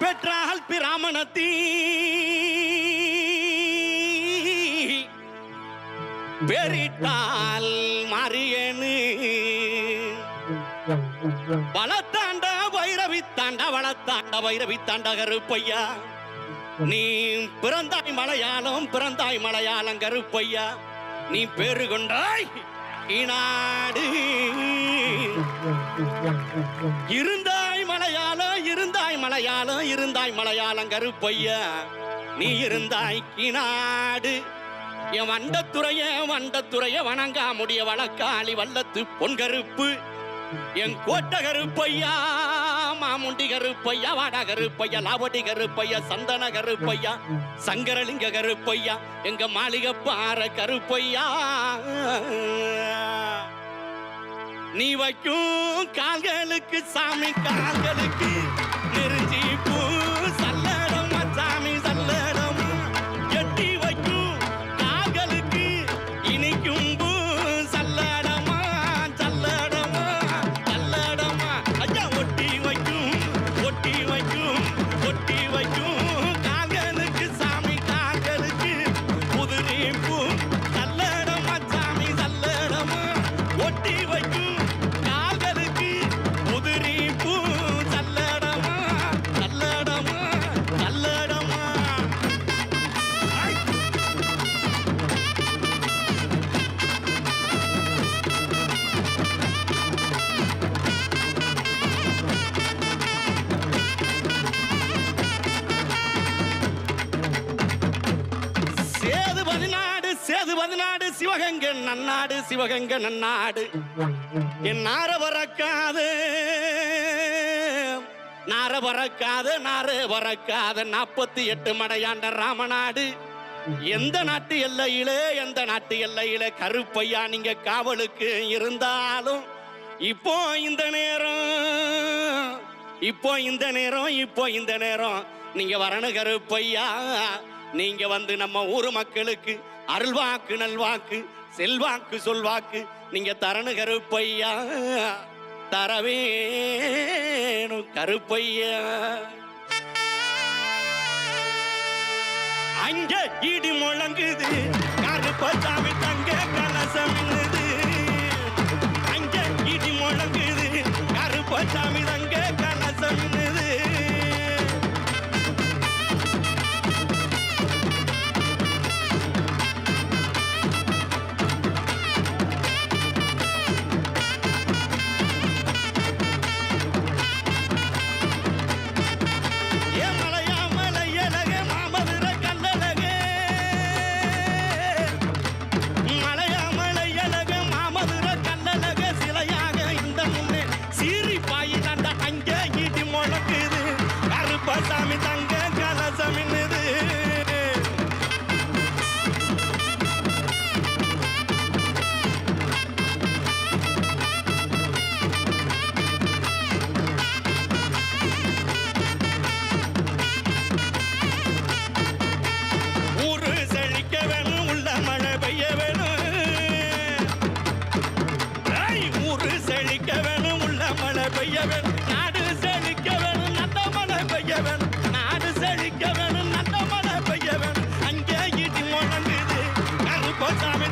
பெற்றால் பிராமணத்தீ. பெரிட்டால் மாரியனு. வளத்தாண்ட வைரவி தாண்ட வளத்தாண்ட வைரவி தாண்ட கருப்பையா. நீ பிறந்தாய் மலையாளம் பிறந்தாய் மலையாளம் கருப்பையா. நீ பேரு கொண்டாய் இநாடு இருந்தாய் மலையாளம் இருந்தாய் மலையாளம் கருப்பையா. நீ இருந்தாய் கிநாடு. என் வண்டத்துறைய வண்டத்துறைய வணங்கா முடிய வழக்காளி வல்லத்து பொன்கருப்பு என் கோட்ட கருப்பையா மாமுண்டி கருப்பையா வாடா கருப்பையா லாவடி கருப்பையா சந்தன கருப்பையா சங்கரலிங்க கருப்பையா எங்க மாளிகை பாற கருப்பையா. நீ வைக்கும் கால்களுக்கு சாமி கால்களுக்கு நெருஞ்சி பூ பதினாடு சேது பதினாடு சிவகங்கை நன்னாடு சிவகங்கை நன்னாடு. என் நார பறக்காது நார பறக்காது நார பறக்காது. நாற்பத்தி எட்டு மடையாண்ட ராமநாடு. எந்த நாட்டு எல்லையிலே எந்த நாட்டு எல்லையிலே கருப்பையா நீங்க காவலுக்கு இருந்தாலும் இப்போ இந்த நேரம் இப்போ இந்த நேரம் இப்போ இந்த நேரம். நீங்க வரணும் கருப்பையா. நீங்க வந்து நம்ம ஊர் மக்களுக்கு அருள்வாக்கு நல்வாக்கு செல்வாக்கு சொல்வாக்கு நீங்க தரணு கருப்பையா? தரவேணும் கருப்பையா? அங்க இடி முழங்குது கருப்பசாமி பெய்ய வேணும். நாடு செழிக்க வேணும். நல்ல மழை பெய்ய வேணும். நாடு செழிக்க வேணும். நல்ல மழை பெய்ய வேணும். அங்கே இடி முழங்குது. கருப்பசாமி